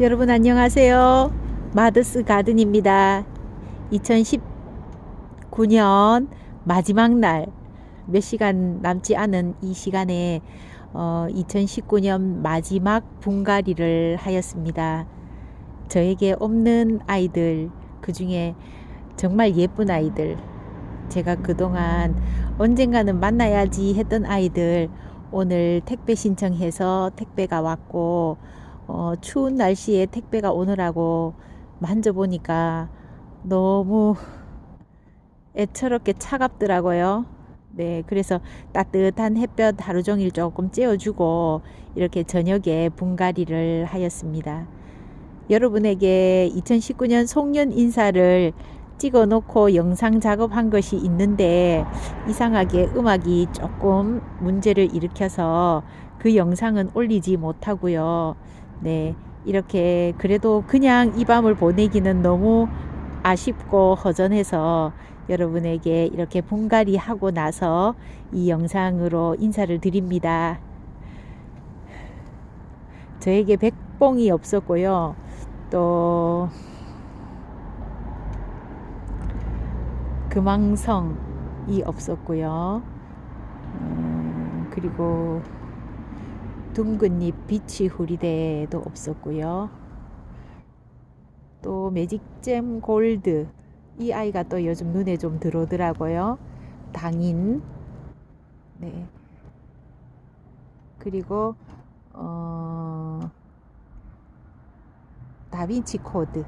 여러분 안녕하세요. 마드스 가든입니다. 2019년 마지막 날 몇 시간 남지 않은 이 시간에 어, 2019년 마지막 분갈이를 하였습니다. 저에게 없는 아이들 그 중에 정말 예쁜 아이들 제가 그동안 언젠가는 만나야지 했던 아이들 오늘 택배 신청해서 택배가 왔고 어, 추운 날씨에 택배가 오느라고 만져보니까 너무 애처롭게 차갑더라고요. 네, 그래서 따뜻한 햇볕 하루 종일 조금 쬐어주고 이렇게 저녁에 분갈이를 하였습니다. 여러분에게 2019년 송년 인사를 찍어 놓고 영상 작업한 것이 있는데 이상하게 음악이 조금 문제를 일으켜서 그 영상은 올리지 못하고요. 네, 이렇게 그래도 그냥 이 밤을 보내기는 너무 아쉽고 허전해서 여러분에게 이렇게 분갈이 하고 나서 이 영상으로 인사를 드립니다. 저에게 백봉이 없었고요. 또 금왕성이 없었고요. 음, 그리고 둥근잎 비치 후리대도 없었고요. 또 매직잼 골드 이 아이가 또 요즘 눈에 좀 들어오더라고요. 당인 네 그리고 어 다빈치 코드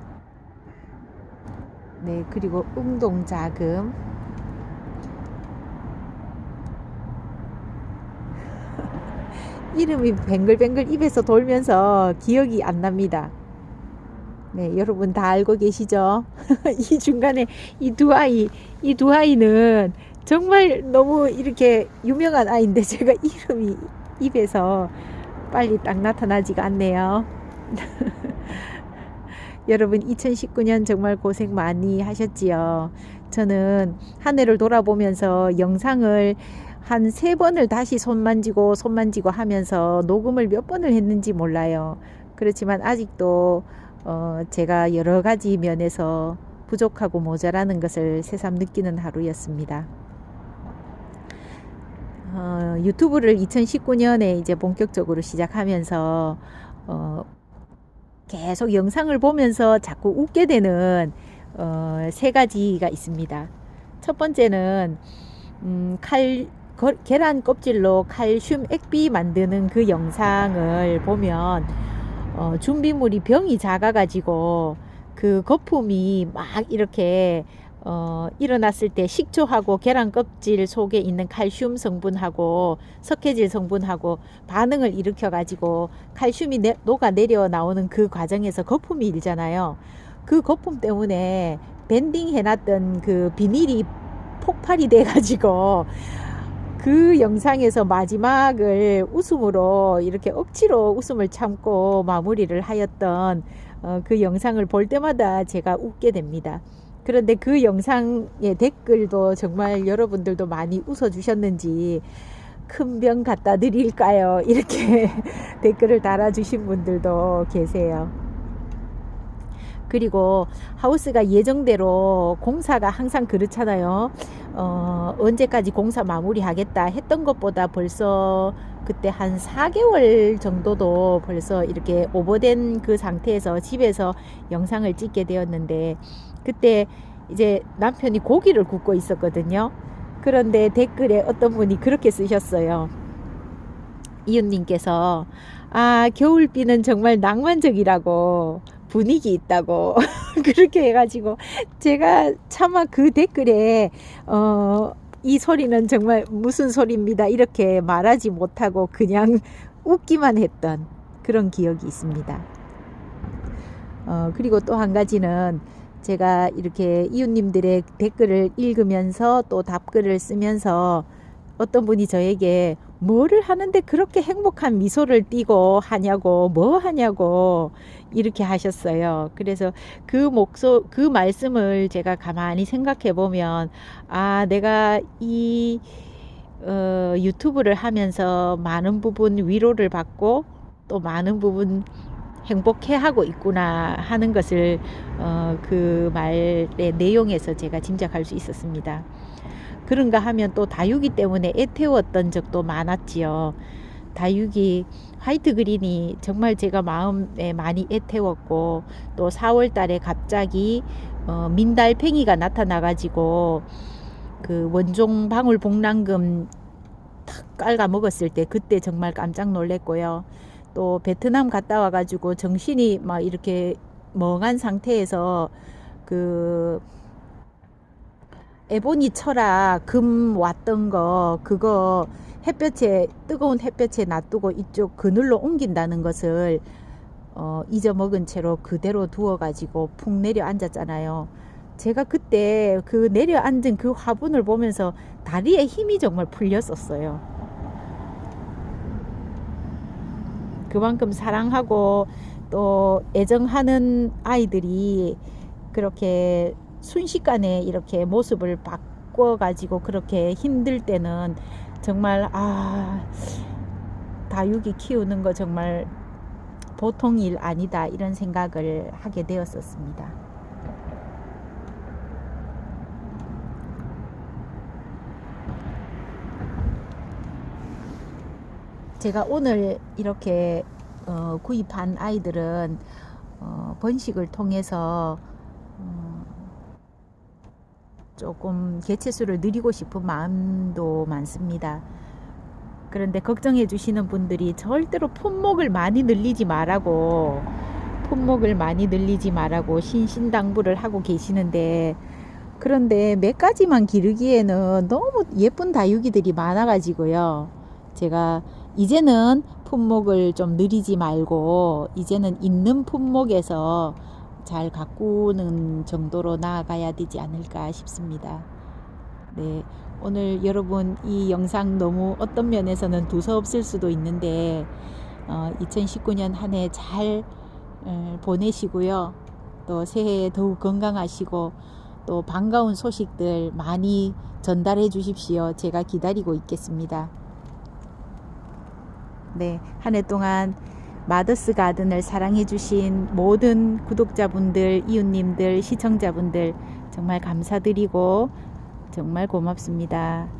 네 그리고 운동 자금 이름이 뱅글뱅글 입에서 돌면서 기억이 안 납니다. 네, 여러분 다 알고 계시죠? 이 중간에 이 두 아이, 이 두 아이는 정말 너무 이렇게 유명한 아이인데 제가 이름이 입에서 빨리 딱 나타나지가 않네요. 여러분 2019년 정말 고생 많이 하셨지요. 저는 한 해를 돌아보면서 영상을 한 세 번을 다시 손 만지고 손 만지고 하면서 녹음을 몇 번을 했는지 몰라요. 그렇지만 아직도 어, 제가 여러 가지 면에서 부족하고 모자라는 것을 새삼 느끼는 하루였습니다. 어, 유튜브를 2019년에 이제 본격적으로 시작하면서 어, 계속 영상을 보면서 자꾸 웃게 되는 어, 세 가지가 있습니다. 첫 번째는 음, 칼 거, 계란 껍질로 칼슘 액비 만드는 그 영상을 보면 어, 준비물이 병이 작아가지고 그 거품이 막 이렇게 어, 일어났을 때 식초하고 계란 껍질 속에 있는 칼슘 성분하고 석회질 성분하고 반응을 일으켜 가지고 칼슘이 내, 녹아 내려 나오는 그 과정에서 거품이 일잖아요. 그 거품 때문에 밴딩 해놨던 그 비닐이 폭발이 돼가지고 그 영상에서 마지막을 웃음으로 이렇게 억지로 웃음을 참고 마무리를 하였던 어, 그 영상을 볼 때마다 제가 웃게 됩니다. 그런데 그 영상의 댓글도 정말 여러분들도 많이 웃어주셨는지 큰 병 갖다 드릴까요? 이렇게 댓글을 달아주신 분들도 계세요. 그리고 하우스가 예정대로 공사가 항상 그렇잖아요. 어, 언제까지 공사 마무리 하겠다 했던 것보다 벌써 그때 한 4개월 정도도 벌써 이렇게 오버된 그 상태에서 집에서 영상을 찍게 되었는데 그때 이제 남편이 고기를 굽고 있었거든요. 그런데 댓글에 어떤 분이 그렇게 쓰셨어요. 이웃님께서 아 겨울비는 정말 낭만적이라고 분위기 있다고 그렇게 해가지고 제가 차마 그 댓글에 어, 이 소리는 정말 무슨 소리입니다 이렇게 말하지 못하고 그냥 웃기만 했던 그런 기억이 있습니다. 어, 그리고 또 한 가지는 제가 이렇게 이웃님들의 댓글을 읽으면서 또 답글을 쓰면서 어떤 분이 저에게 뭐를 하는데 그렇게 행복한 미소를 띠고 하냐고 뭐 하냐고 이렇게 하셨어요. 그래서 그 목소 그 말씀을 제가 가만히 생각해 보면 아 내가 이 어, 유튜브를 하면서 많은 부분 위로를 받고 또 많은 부분 행복해 하고 있구나 하는 것을 어, 그 말의 내용에서 제가 짐작할 수 있었습니다. 그런가 하면 또 다육이 때문에 애태웠던 적도 많았지요. 다육이 화이트 그린이 정말 제가 마음에 많이 애태웠고 또 4월 달에 갑자기 어, 민달팽이가 나타나 가지고 그 원종 방울 복랑금 탁 깔아 먹었을 때 그때 정말 깜짝 놀랐고요. 또 베트남 갔다 와 가지고 정신이 막 이렇게 멍한 상태에서 그 에보니 철학 금 왔던 거 그거 햇볕에 뜨거운 햇볕에 놔두고 이쪽 그늘로 옮긴다는 것을 어, 잊어먹은 채로 그대로 두어 가지고 푹 내려앉았잖아요. 제가 그때 그 내려앉은 그 화분을 보면서 다리에 힘이 정말 풀렸었어요. 그만큼 사랑하고 또 애정하는 아이들이 그렇게 순식간에 이렇게 모습을 바꿔가지고 그렇게 힘들 때는 정말 아 다육이 키우는 거 정말 보통 일 아니다 이런 생각을 하게 되었었습니다. 제가 오늘 이렇게 어, 구입한 아이들은 어, 번식을 통해서 어, 조금 개체수를 늘리고 싶은 마음도 많습니다. 그런데 걱정해 주시는 분들이 절대로 품목을 많이 늘리지 말라고 품목을 많이 늘리지 말라고 신신당부를 하고 계시는데 그런데 몇 가지만 기르기에는 너무 예쁜 다육이들이 많아 가지고요. 제가 이제는 품목을 좀 느리지 말고 이제는 있는 품목에서 잘 가꾸는 정도로 나아가야 되지 않을까 싶습니다. 네. 오늘 여러분 이 영상 너무 어떤 면에서는 두서없을 수도 있는데 어, 2019년 한 해잘 어, 보내시고요. 또 새해 더욱 건강하시고 또 반가운 소식들 많이 전달해 주십시오. 제가 기다리고 있겠습니다. 네, 한 해 동안 마더스 가든을 사랑해 주신 모든 구독자분들, 이웃님들, 시청자분들 정말 감사드리고 정말 고맙습니다.